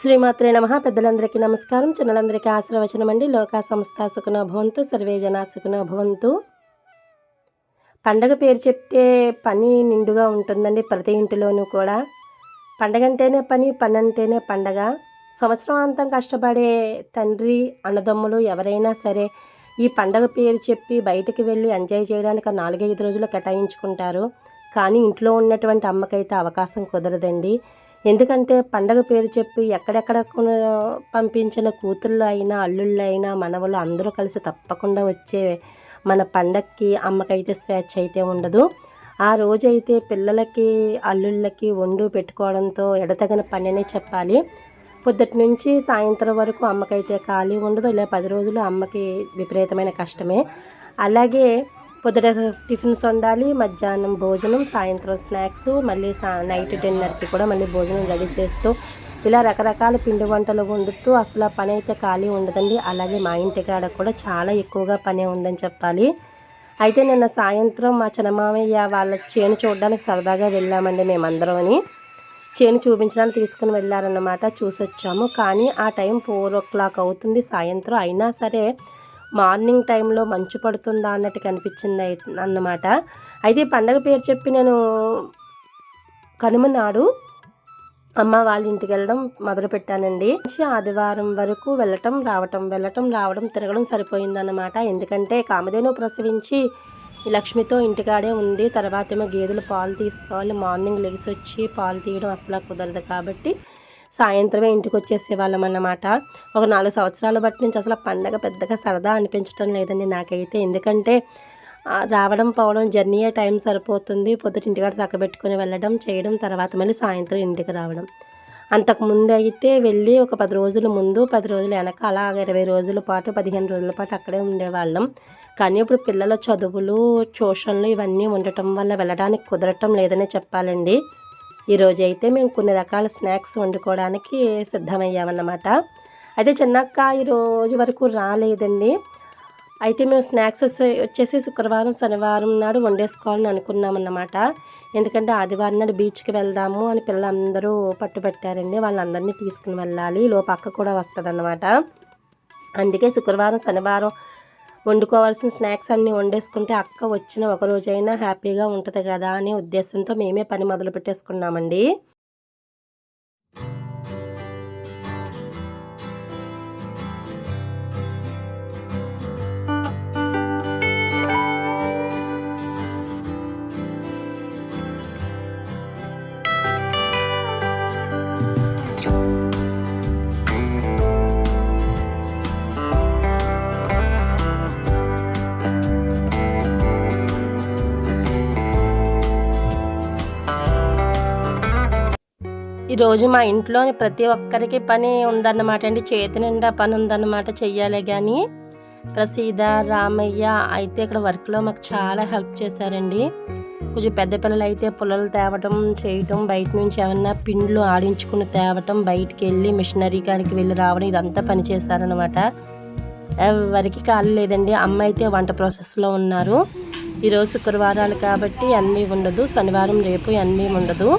శ్రీమాత్రే నమ. పెద్దలందరికీ నమస్కారం. చిన్నలందరికీ ఆశీర్వచనం అండి లోకా సంస్థ సుఖనోభవంతు సర్వే జనా సుఖనోభవంతు పండగ పేరు చెప్తే పని నిండుగా ఉంటుందండి ప్రతి ఇంటిలోనూ కూడా. పండగ అంటేనే పని పని అంటేనే పండగ. సంవత్సరం అంతం కష్టపడే తండ్రి అన్నదమ్ములు ఎవరైనా సరే ఈ పండగ పేరు చెప్పి బయటికి వెళ్ళి ఎంజాయ్ చేయడానికి నాలుగైదు రోజులు కేటాయించుకుంటారు. కానీ ఇంట్లో ఉన్నటువంటి అమ్మకైతే అవకాశం కుదరదండి. ఎందుకంటే పండగ పేరు చెప్పి ఎక్కడెక్కడ పంపించిన కూతుళ్ళు అయినా అల్లుళ్ళు అయినా మనవలు అందరూ కలిసి తప్పకుండా వచ్చే మన పండక్కి అమ్మకైతే స్వేచ్ఛ అయితే ఉండదు. ఆ రోజైతే పిల్లలకి అల్లుళ్ళకి వండు పెట్టుకోవడంతో ఎడతగిన పని అనే చెప్పాలి. పొద్దుటి నుంచి సాయంత్రం వరకు అమ్మకైతే ఖాళీ ఉండదు. ఇలా పది రోజులు అమ్మకి విపరీతమైన కష్టమే. అలాగే పొద్దుట టిఫిన్స్ వండాలి మధ్యాహ్నం భోజనం సాయంత్రం స్నాక్స్ మళ్ళీ సా నైట్ డిన్నర్కి కూడా మళ్ళీ భోజనం రెడీ చేస్తూ ఇలా రకరకాల పిండి వంటలు వండుతూ అసలు ఆ పని అయితే ఖాళీ ఉండదండి. అలాగే మా ఇంటి కాడ కూడా చాలా ఎక్కువగా పనే ఉందని చెప్పాలి. అయితే నిన్న సాయంత్రం మా చిన్నమామయ్య వాళ్ళ చేను చూడడానికి సరదాగా వెళ్ళామండి మేమందరమని. చేను చూపించడానికి తీసుకుని వెళ్ళారన్నమాట చూసొచ్చాము. కానీ ఆ టైం ఫోర్ ఓ క్లాక్ అవుతుంది సాయంత్రం అయినా సరే మార్నింగ్ టైంలో మంచు పడుతుందా అన్నట్టు కనిపించింది అన్నమాట. అయితే ఈ పండగ పేరు చెప్పి నేను కనుమ నాడు అమ్మ వాళ్ళ ఇంటికి వెళ్ళడం మొదలు పెట్టానండి. ఆదివారం వరకు వెళ్ళటం రావటం వెళ్ళటం రావడం తిరగడం సరిపోయిందన్నమాట ఎందుకంటే కామధేను ప్రసవించి లక్ష్మితో ఇంటికాడే ఉంది. తర్వాత ఏమో గేదెలు పాలు తీసుకోవాలి. మార్నింగ్ లెగిసి వచ్చి పాలు తీయడం అసలు కుదరదు కాబట్టి సాయంత్రమే ఇంటికి వచ్చేసేవాళ్ళం అన్నమాట. ఒక నాలుగు సంవత్సరాల బట్టి నుంచి అసలు పండగ పెద్దగా సరదా అనిపించడం లేదండి నాకైతే. ఎందుకంటే రావడం పోవడం జర్నీ టైం సరిపోతుంది. పొద్దుట ఇంటికాడ తక్కబెట్టుకొని వెళ్ళడం చేయడం తర్వాత మళ్ళీ సాయంత్రం ఇంటికి రావడం. అంతకుముందు అయితే వెళ్ళి ఒక పది రోజుల ముందు పది రోజుల వెనక అలా ఇరవై రోజుల పాటు పదిహేను రోజుల పాటు అక్కడే ఉండేవాళ్ళం. కానీ ఇప్పుడు పిల్లల చదువులు ట్యూషన్లు ఇవన్నీ ఉండటం వల్ల వెళ్ళడానికి కుదరటం లేదనే చెప్పాలండి. ఈరోజు అయితే మేము కొన్ని రకాల స్నాక్స్ వండుకోవడానికి సిద్ధమయ్యామన్నమాట. అయితే చిన్నక్క ఈ రోజు వరకు రాలేదండి. అయితే మేము స్నాక్స్ వస్తే- వచ్చేసి శుక్రవారం శనివారం నాడు వండేసుకోవాలని అనుకున్నామన్నమాట. ఎందుకంటే ఆదివారం నాడు బీచ్కి వెళ్దాము అని పిల్లలందరూ పట్టుబట్టారండి వాళ్ళందరినీ తీసుకుని వెళ్ళాలి. లోపు అక్క కూడా వస్తుందన్నమాట. అందుకే శుక్రవారం శనివారం వండుకోవాల్సిన స్నాక్స్ అన్నీ వండేసుకుంటే అక్క వచ్చిన ఒక రోజైనా హ్యాపీగా ఉంటుంది కదా అనే ఉద్దేశంతో మేమే పని మొదలు పెట్టేసుకున్నామండి ఈరోజు మా ఇంట్లోని ప్రతి ఒక్కరికి పని ఉందన్నమాట అండి. చేతి నిండా పని ఉందన్నమాట చెయ్యాలి కానీ ప్రసీద రామయ్య అయితే ఇక్కడ వర్క్లో మాకు చాలా హెల్ప్ చేశారండి. కొంచెం పెద్ద పిల్లలు అయితే పుల్లలు తేవటం చేయటం బయట నుంచి ఏమన్నా పిండ్లు ఆడించుకుని తేవటం బయటికి వెళ్ళి మిషనరీ కాడికి వెళ్ళి రావడం ఇదంతా పని చేశారనమాట ఎవరికి ఖాళీ లేదండి. అమ్మ అయితే వంట ప్రాసెస్లో ఉన్నారు. ఈరోజు శుక్రవారాలు కాబట్టి అన్నీ ఉండదు. శనివారం రేపు అన్నీ ఉండదు.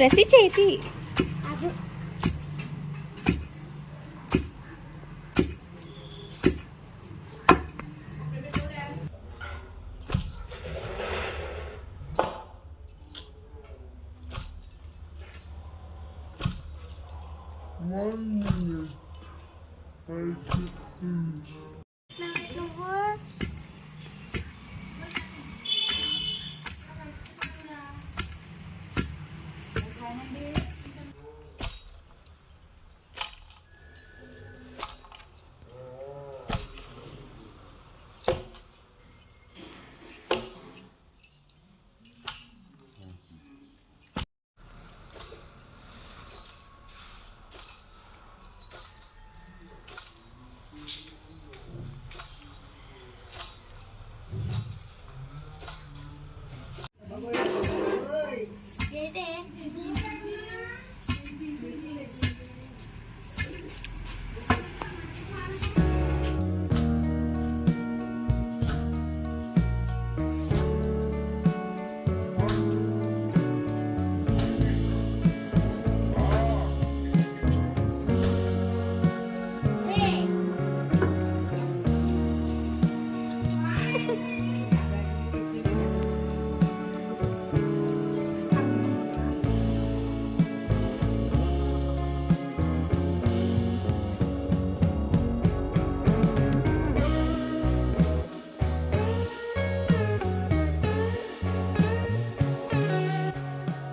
പ്രസിച്ചേച്ചി One, two, three.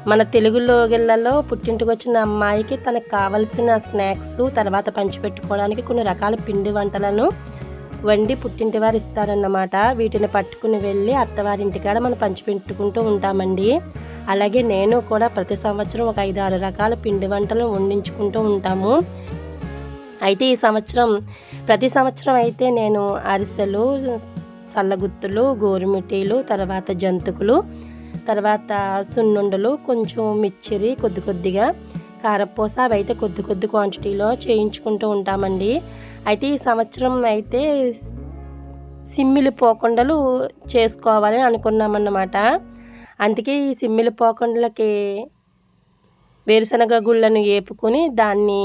మన తెలుగు లోగిళ్ళలో పుట్టింటికి వచ్చిన అమ్మాయికి తనకు కావలసిన స్నాక్స్ తర్వాత పంచిపెట్టుకోవడానికి కొన్ని రకాల పిండి వంటలను వండి పుట్టింటి వారు ఇస్తారన్నమాట. వీటిని పట్టుకుని వెళ్ళి అత్తవారింటికాడ మనం పంచిపెట్టుకుంటూ ఉంటామండి. అలాగే నేను కూడా ప్రతి సంవత్సరం ఒక ఐదు ఆరు రకాల పిండి వంటలు వండించుకుంటూ ఉంటాము. అయితే ఈ సంవత్సరం ప్రతి సంవత్సరం అయితే నేను అరిసెలు సల్లగుత్తులు గోరుమిటీలు తర్వాత జంతుకులు తర్వాత సున్నుండలు కొంచెం మిచ్చిరి కొద్ది కొద్దిగా కారపూస అవి అయితే కొద్ది కొద్ది క్వాంటిటీలో చేయించుకుంటూ ఉంటామండి. అయితే ఈ సంవత్సరం అయితే సిమ్మిలి పోకుండలు చేసుకోవాలని అనుకున్నామన్నమాట. అందుకే ఈ సిమ్మిలి పోకుండలకి వేరుశనగ గుళ్ళను ఏపుకొని దాన్ని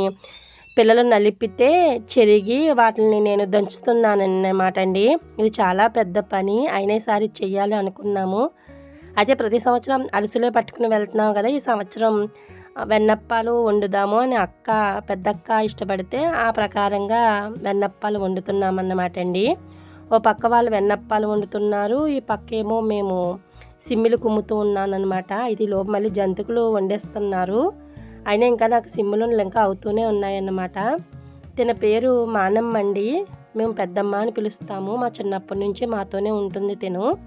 పిల్లలు నలిపితే చెరిగి వాటిని నేను దంచుతున్నానన్నమాట అండి. ఇది చాలా పెద్ద పని అయినసారి చెయ్యాలి అనుకున్నాము. అయితే ప్రతి సంవత్సరం అలసులే పట్టుకుని వెళ్తున్నాం కదా ఈ సంవత్సరం వెన్నప్పాలు వండుదాము అని అక్క పెద్దక్క ఇష్టపడితే ఆ ప్రకారంగా వెన్నప్పాలు వండుతున్నామన్నమాట అండి. ఓ పక్క వాళ్ళు వెన్నప్పాలు వండుతున్నారు ఈ పక్క ఏమో మేము సిమ్మిలు కుమ్ముతూ ఉన్నానమాట ఇది లోపు మళ్ళీ జంతుకులు వండేస్తున్నారు. అయినా ఇంకా నాకు సిమ్ములు ఇంకా అవుతూనే ఉన్నాయన్నమాట. తిన పేరు మానమ్మ అండి. మేము పెద్దమ్మ అని పిలుస్తాము. మా చిన్నప్పటి నుంచి మాతోనే ఉంటుంది తిను.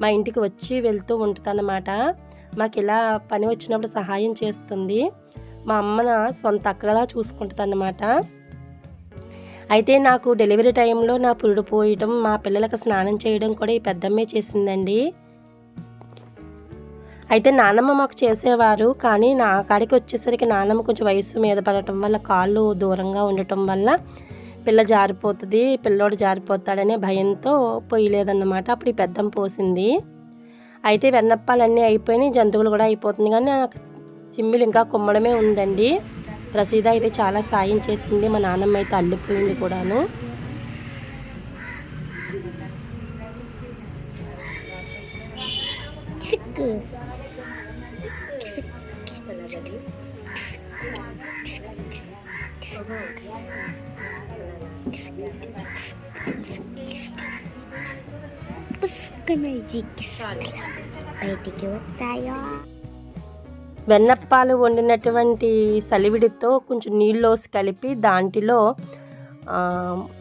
మా ఇంటికి వచ్చి వెళ్తూ ఉంటుందన్నమాట. మాకు ఇలా పని వచ్చినప్పుడు సహాయం చేస్తుంది. మా అమ్మన సొంత అక్కలా చూసుకుంటుంది అన్నమాట అయితే నాకు డెలివరీ టైంలో నా పురుడు పోయడం మా పిల్లలకు స్నానం చేయడం కూడా ఈ పెద్దమ్మే చేసిందండి. అయితే నానమ్మ మాకు చేసేవారు కానీ నా కాడికి వచ్చేసరికి నానమ్మ కొంచెం వయసు మీద పడటం వల్ల కాళ్ళు దూరంగా ఉండటం వల్ల పిల్ల జారిపోతుంది పిల్లోడు జారిపోతాడనే భయంతో పోయలేదన్నమాట. అప్పుడు ఈ పెద్దం పోసింది. అయితే వెన్నప్పాలన్నీ అయిపోయినాయి జంతువులు కూడా అయిపోతుంది. కానీ నాకు చిమ్మిలు ఇంకా కుమ్మడమే ఉందండి. ప్రసీద అయితే చాలా సాయం చేసింది. మా నాన్నమ్మ అయితే అల్లిపోయింది కూడాను. బయటికి వస్తాయో. వెన్నప్పాలు వండినటువంటి సలివిడితో కొంచెం నీళ్ళోసి కలిపి దాంట్లో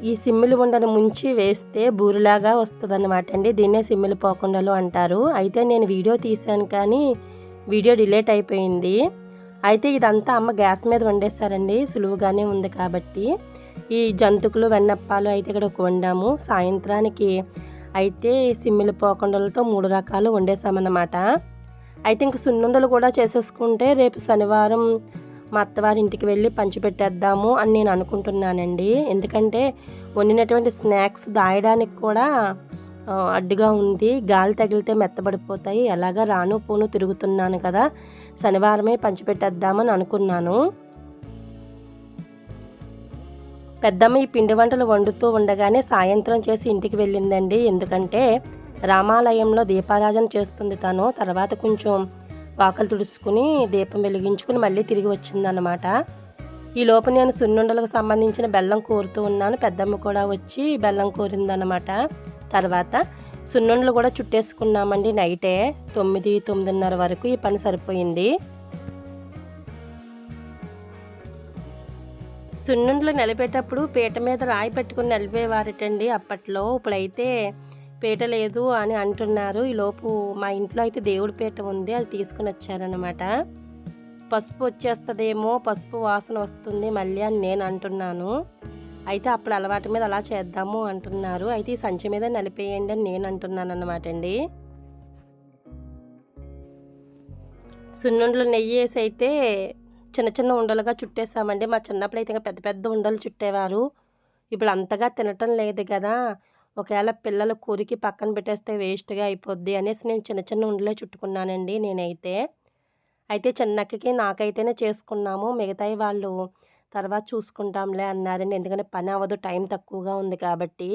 ఈ సిమ్మిలి ఉండను ముంచి వేస్తే బూరులాగా వస్తుంది అనమాట అండి. దీన్నే సిమ్మిలి పోకుండలు అంటారు. అయితే నేను వీడియో తీశాను కానీ వీడియో డిలేట్ అయిపోయింది. అయితే ఇదంతా అమ్మ గ్యాస్ మీద వండేస్తారండి సులువుగానే ఉంది కాబట్టి. ఈ జంతుకులు వెన్నప్పాలు అయితే ఇక్కడ ఒక వండాము సాయంత్రానికి అయితే సిమ్మిలి పోకుండలతో మూడు రకాలు వండేసామన్నమాట అయితే ఇంక సున్నుండలు కూడా చేసేసుకుంటే రేపు శనివారం మా అత్తవారి ఇంటికి వెళ్ళి పంచిపెట్టేద్దాము అని నేను అనుకుంటున్నానండి. ఎందుకంటే వండినటువంటి స్నాక్స్ దాయడానికి కూడా అడ్డుగా ఉంది. గాలి తగిలితే మెత్తబడిపోతాయి. ఎలాగా రాను పోను తిరుగుతున్నాను కదా. శనివారమే పంచిపెట్టేద్దామని అనుకున్నాను. పెద్దమ్మ ఈ పిండి వంటలు వండుతూ ఉండగానే సాయంత్రం చేసి ఇంటికి వెళ్ళిందండి. ఎందుకంటే రామాలయంలో దీపారాజన చేస్తుంది తను. తర్వాత కొంచెం వాకలు తుడుచుకుని దీపం వెలిగించుకుని మళ్ళీ తిరిగి వచ్చిందనమాట ఈ లోపు నేను సున్నుండలకు సంబంధించిన బెల్లం కోరుతూ ఉన్నాను. పెద్దమ్మ కూడా వచ్చి బెల్లం కోరిందనమాట తర్వాత సున్నుండలు కూడా చుట్టేసుకున్నామండి. నైటే తొమ్మిది తొమ్మిదిన్నర వరకు ఈ పని సరిపోయింది. సున్నుండలు నిలిపేటప్పుడు పీట మీద రాయి పెట్టుకుని నిలిపేవారటండి అప్పట్లో. ఇప్పుడైతే పీట లేదు అని అంటున్నారు. ఈ లోపు మా ఇంట్లో అయితే దేవుడి పీట ఉంది అది తీసుకుని వచ్చారనమాట పసుపు వచ్చేస్తుందేమో పసుపు వాసన వస్తుంది మళ్ళీ అని నేను అంటున్నాను. అయితే అప్పుడు అలవాటు మీద అలా చేద్దాము అంటున్నారు. అయితే ఈ సంచి మీద నిలిపేయండి అని నేను అంటున్నాను అనమాట అండి సున్నుండలు నెయ్యి వేసి అయితే చిన్న చిన్న ఉండలుగా చుట్టేసామండి. మా చిన్నప్పుడు అయితే ఇంకా పెద్ద పెద్ద ఉండలు చుట్టేవారు. ఇప్పుడు అంతగా తినటం లేదు కదా. ఒకవేళ పిల్లల కూరికి పక్కన పెట్టేస్తే వేస్ట్గా అయిపోద్ది అనేసి నేను చిన్న చిన్న ఉండలే చుట్టుకున్నానండి నేనైతే. అయితే చిన్నక్కకి నాకైతేనే చేసుకున్నాము. మిగతాయి వాళ్ళు తర్వాత చూసుకుంటాంలే అన్నారండి. ఎందుకంటే పని అవ్వదు టైం తక్కువగా ఉంది కాబట్టి.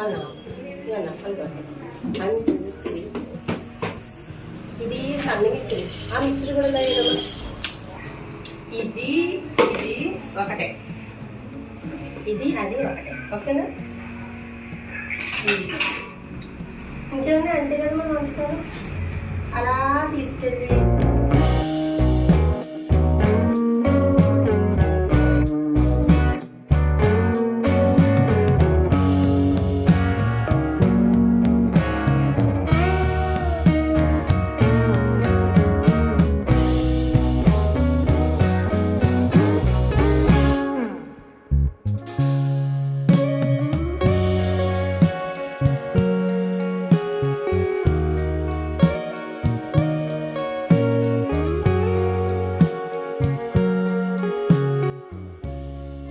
Ano? Yan ang pagod. ఇది సన్న మిర్చిరి ఆ మిర్చిరి కూడా లేదు ఇది ఇది ఒకటే. ఇది అది ఒకటే. ఓకేనా? ఇంకేమైనా అంతే కదా మనం వండుకోవాలి అలా తీసుకెళ్ళి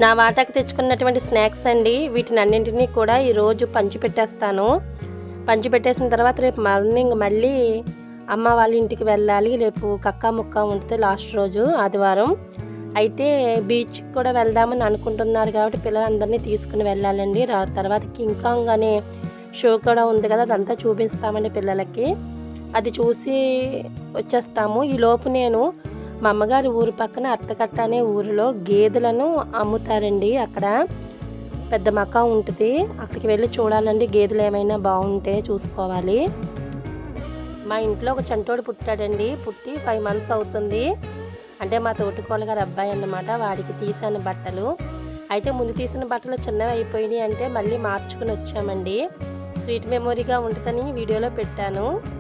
నా వాటాకు తెచ్చుకున్నటువంటి స్నాక్స్ అండి వీటిని అన్నింటినీ కూడా ఈరోజు పంచిపెట్టేస్తాను పంచిపెట్టేసిన తర్వాత రేపు మార్నింగ్ మళ్ళీ అమ్మ వాళ్ళ ఇంటికి వెళ్ళాలి. రేపు కక్క ముక్క ఉంటుంది లాస్ట్ రోజు ఆదివారం. అయితే బీచ్కి కూడా వెళ్దామని అనుకుంటున్నారు కాబట్టి పిల్లలందరినీ తీసుకుని వెళ్ళాలండి. రా తర్వాత కింగ్ కాంగ్ అనే షో కూడా ఉంది కదా అదంతా చూపిస్తామండి పిల్లలకి. అది చూసి వచ్చేస్తాము. ఈ లోపు నేను మా అమ్మగారి ఊరు పక్కన అత్తకట్ట అనే ఊరిలో గేదెలను అమ్ముతారండి అక్కడ. పెద్ద మకా ఉంటుంది. అక్కడికి వెళ్ళి చూడాలండి గేదెలు ఏమైనా బాగుంటే చూసుకోవాలి. మా ఇంట్లో ఒక చంటోడు పుట్టాడండి. పుట్టి ఫైవ్ మంత్స్ అవుతుంది. అంటే మా తోటికోళ్ళ గారు అబ్బాయి అన్నమాట. వాడికి తీసాను బట్టలు. అయితే ముందు తీసిన బట్టలు చిన్నవి అయిపోయినాయి అంటే మళ్ళీ మార్చుకుని వచ్చామండి. స్వీట్ మెమొరీగా ఉంటుందని వీడియోలో పెట్టాను.